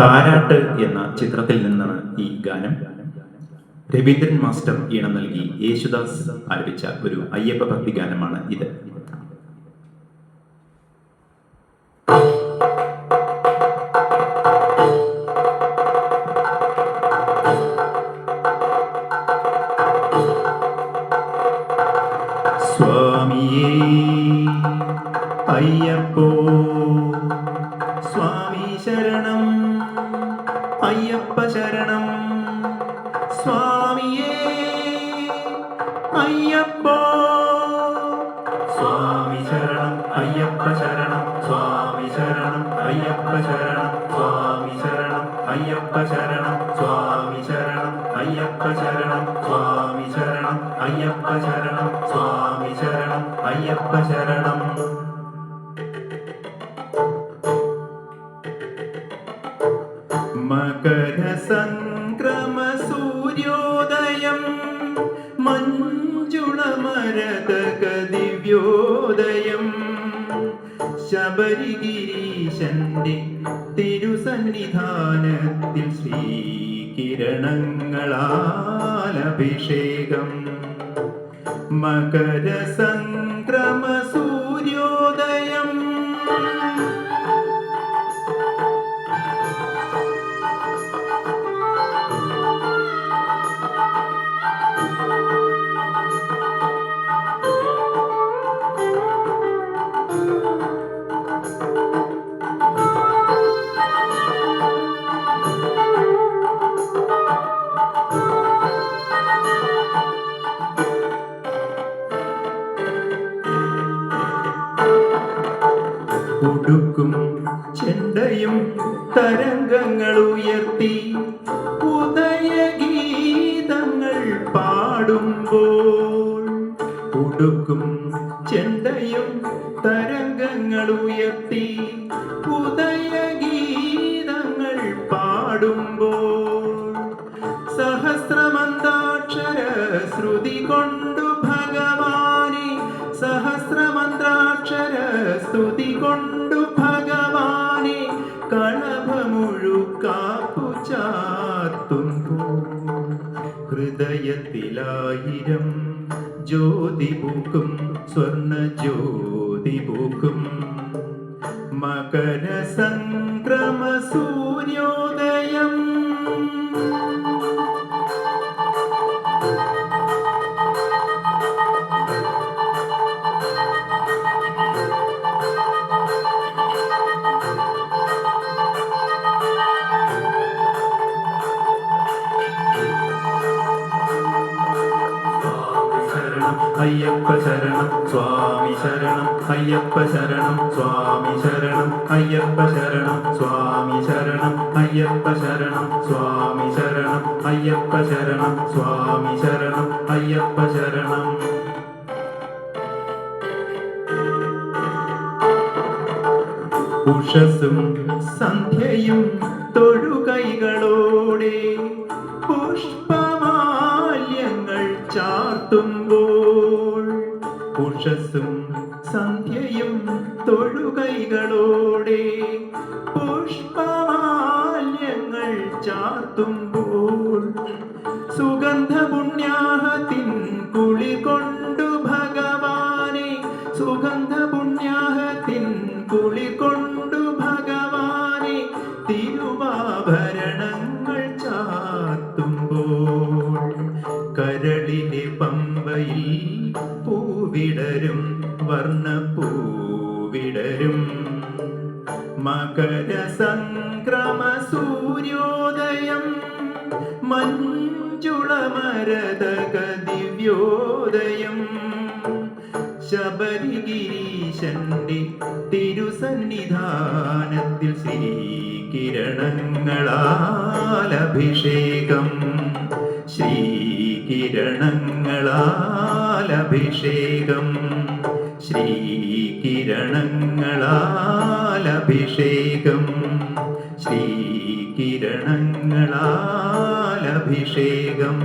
താരാട്ട് എന്ന ചിത്രത്തിൽ നിന്നാണ് ഈ ഗാനം. രവീന്ദ്രൻ മാസ്റ്റർ ഈണം നൽകി യേശുദാസ് ആലപിച്ച ഒരു അയ്യപ്പ ഭക്തി ഗാനമാണ് ഇത്. സ്വാമിയേ അയ്യപ്പോ സ്വാമി ശരണം. അയ്യപ്പ ശരണം. സ്വാമിയേ അയ്യപ്പ. സ്വാമി ശരണം അയ്യപ്പ ശരണം. സ്വാമി ശരണം അയ്യപ്പ ശരണം. സ്വാമി ശരണം അയ്യപ്പ ശരണം. സ്വാമി ശരണം അയ്യപ്പ ശരണം. സ്വാമി ശരണം അയ്യപ്പ ശരണം. സ്വാമി ശരണം അയ്യപ്പ ശരണം. സൂര്യോദയം മഞ്ജുളമരതക ദിവ്യോദയം. ശബരിഗിരീശന്റെ തിരുസന്നിധാനത്തിൽ ശ്രീകിരണങ്ങളാൽ അഭിഷേകം മകരസംക്രമ ഉടുക്കും ചെണ്ടയും തരംഗങ്ങൾ ഉയർത്തി ഉദയഗീതങ്ങൾ പാടുമ്പോൾ കൊടുക്കും. ചെണ്ടയും തരംഗങ്ങൾ ഉയർത്തി ഉദയഗീതങ്ങൾ കൊണ്ടു ഭഗവാനെ കളഭമുഴുക്കാപ്പു ചാത്തുന്നു. ഹൃദയത്തിലായിരം ജ്യോതി പൂക്കും സ്വർണ ജ്യോതി പൂക്കും. മകര സംക്രമ സൂര്യോദയം അയ്യപ്പ ശരണം സ്വാമി ശരണം അയ്യപ്പ ശരണം സ്വാമി ശരണം അയ്യപ്പ ശരണം സ്വാമി ശരണം അയ്യപ്പ ശരണം സ്വാമി ശരണം അയ്യപ്പ ശരണം സ്വാമി ശരണം അയ്യപ്പ ശരണം. ഉഷസും സന്ധ്യയും തൊഴുകൈകളോടെ പുഷ്പമാല്യങ്ങൾ തൊഴുകൈകളോടെ പുഷ്പമാല്യങ്ങൾ ചാർത്തുമ്പോൾ സുഗന്ധ പുണ്യാഹത്തിൻ കുളി കൊണ്ടു ഭഗവാനെ സുഗന്ധ പുണ്യാഹത്തിൻ കുളി കൊണ്ടു ഭഗവാനെ തിരുവാഭരണങ്ങൾ ചാർത്തുമ്പോൾ കരളിലെ പമ്പയിൽ പൂവിടരും. വർണ പൂവിടരും മകര സംക്രമ സൂര്യോദയം മഞ്ജുളമരതക ദിവ്യോദയം ശബരിഗിരീശന്റെ തിരുസന്നിധാനത്തിൽ ശ്രീകിരണങ്ങളാൽ അഭിഷേകം ശ്രീകിരണങ്ങളാൽ അഭിഷേകം ജ്ഞാനാഭിഷേകം ശ്രീകിരണങ്ങളാലഭിഷേകം.